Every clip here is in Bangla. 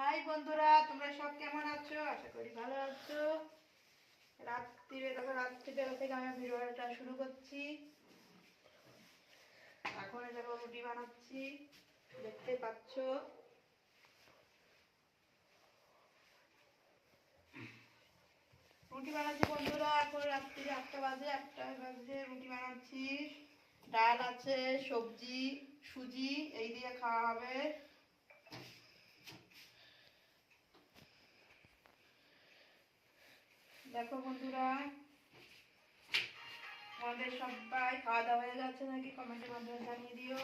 হাই বন্ধুরা, তোমরা সব কেমন আছো? আশা করি ভালো আছো। রাত্রিরে দেখো, রাত্রিবেলা থেকে আমি ভিডিওটা শুরু করছি। এখন দেখো রুটি বানাচ্ছি, দেখতে পাচ্ছ। রুটি বানাচ্ছি বন্ধুরা, এখন রাত্রিরে আটটা বাজে আটটা বাজে রুটি বানাচ্ছি। ডাল আছে, সবজি, সুজি, এই দিয়ে খাওয়া হবে। দেখো বন্ধুরা আমাদের সবাই খাওয়া দাওয়া হয়ে যাচ্ছে নাকি? কমেন্টের মাধ্যমে জানিয়ে দিও।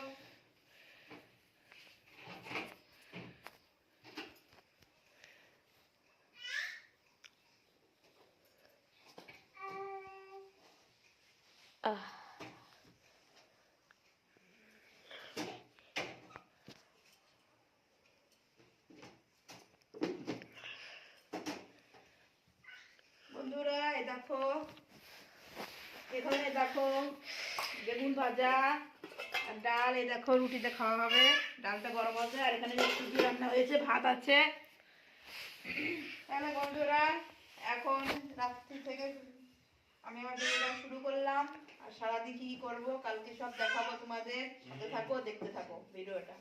বন্ধুরা এই দেখো এখানে দেখো, বেগুন ভাজা, আর ডাল দেখো, রুটিতে খাওয়া হবে। ডালটা গরম আছে, আর এখানে রান্না হয়েছে, ভাত আছে। তাহলে বন্ধুরা, এখন রাত্রি থেকে আমি আমার ভিডিওটা শুরু করলাম, আর সারাদিন কি করব, কালকে সব দেখাবো তোমাদের, সাথে থাকো, দেখতে থাকো ভিডিওটা।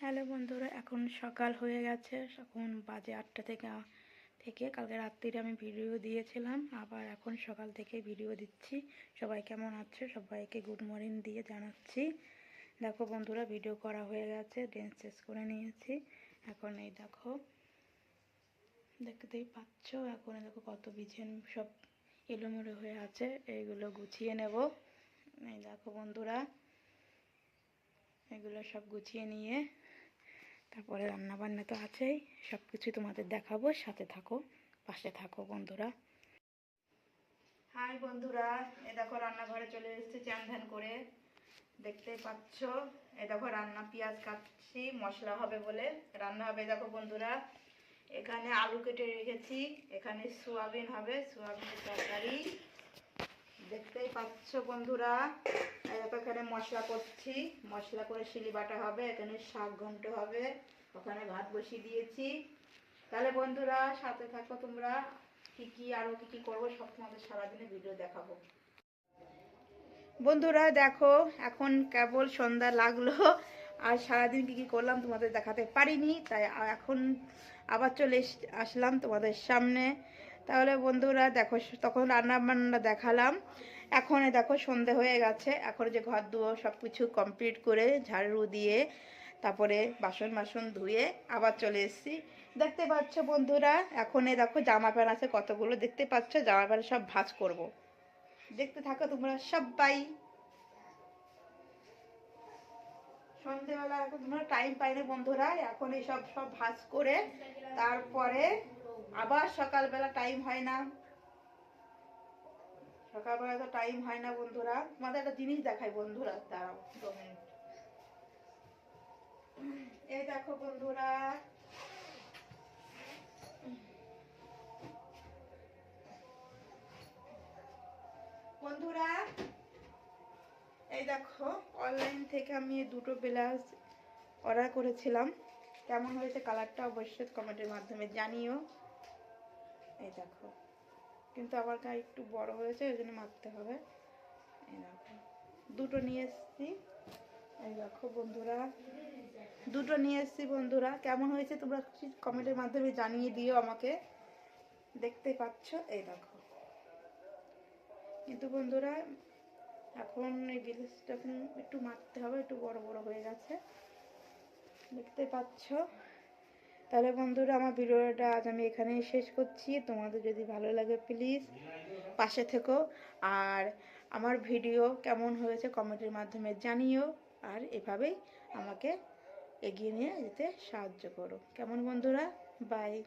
হ্যালো বন্ধুরা, এখন সকাল হয়ে গেছে, এখন বাজে আটটা থেকে থেকে কালকে রাত্রিরে আমি ভিডিও দিয়েছিলাম, আবার এখন সকাল থেকে ভিডিও দিচ্ছি। সবাই কেমন আছে? সবাইকে গুড মর্নিং দিয়ে জানাচ্ছি। দেখো বন্ধুরা ভিডিও করা হয়ে গেছে ড্যান্স শেষ করে নিয়েছি। এখন এই দেখো, দেখতেই পাচ্ছ, এখন দেখো কত বিছেন সব এলোমেলো হয়ে আছে এইগুলো গুছিয়ে নেব। এই দেখো বন্ধুরা, এগুলো সব গুছিয়ে নিয়ে তারপরে রান্না বান্না তো আছেই সব কিছুই তোমাদের দেখাবো, সাথে থাকো, পাশে থাকো বন্ধুরা। হাই বন্ধুরা, এ দেখো রান্নাঘরে চলে এসেছি চান ধ্যান করে। দেখতেই পাচ্ছ, এ দেখো রান্না পেঁয়াজ কাটছি, মশলা হবে বলে। রান্না হবে দেখো বন্ধুরা, এখানে আলু কেটে রেখেছি, এখানে সোয়াবিন হবে, সোয়াবিনের তরকারি। দেখতেই পাচ্ছ বন্ধুরা এখানে মশলা করছি, মশলা করে শিলি বাটা হবে, এখানে শাক ঘন্ট হবে। ওখানে ভাত বসিয়ে দিয়েছি। তাহলে বন্ধুরা, সাথে থাকো তোমরা। কি কি আরও কি কি করব, সব তোমাদের সারাদিনে ভিডিও দেখাবো। বন্ধুরা, দেখো, এখন কেবল সন্ধ্যা লাগল। আর সারাদিন কি কি করলাম তোমাদের দেখাতে পারিনি, তাই এখন আবার চলে আসলাম তোমাদের সামনে। তাহলে বন্ধুরা, দেখো, তখন রান্না বান্না দেখালাম। এখন দেখো, সন্ধে হয়ে গেছে। এখন যে ঘর দুয়ার সব কিছু কমপ্লিট করে ঝাড়ু দিয়ে তারপরে বাসন মাসন ধুয়ে আবার চলে এসেছি। দেখতে পাচ্ছ বন্ধুরা, এখন দেখো জামা প্যান্ট আছে, কতগুলো দেখতে পাচ্ছ? জামা প্যান্ট সব ভাঁজ করব। দেখতে থাকো তোমরা সবাই সন্ধেবেলা এখন তোমরা টাইম পাই না বন্ধুরা, এখন সব সব ভাঁজ করে তারপরে আবার সকালবেলা টাইম হয় না। সকালবেলা তো টাইম হয় না বন্ধুরা। তোমাদের একটা জিনিস দেখাই বন্ধুরা, দাঁড়াও। দেখো বন্ধুরা। বন্ধুরা, এই দেখো অনলাইন থেকে আমি দুটো ব্লাউজ অর্ডার করেছিলাম। কেমন হয়েছে কালারটা অবশ্যই কমেন্টের মাধ্যমে জানিও। এই দেখো, কিন্তু আমার গায়ে একটু বড় হয়েছে, ওই জন্য মারতে হবে। এই দেখো, দুটো নিয়ে এসেছি। এই দেখো বন্ধুরা, দুটো নিয়ে এসেছি বন্ধুরা। কেমন হয়েছে তোমরা কমেন্টের মাধ্যমে জানিয়ে দিও আমাকে। দেখতে পাচ্ছ? এই দেখো। কিন্তু বন্ধুরা, এখন এই ব্লাউজটা এখন একটু মারতে হবে, একটু বড় বড় হয়ে গেছে। দেখতে পাচ্ছ? তাহলে বন্ধুরা, আমার ভিডিওটা আজ আমি এখানেই শেষ করছি। তোমাদের যদি ভালো লাগে প্লিজ পাশে থেকো। আর আমার ভিডিও কেমন হয়েছে কমেন্টের মাধ্যমে জানিও। আর এভাবেই আমাকে এগিয়ে নিয়ে যেতে সাহায্য করো। কেমন বন্ধুরা? বাই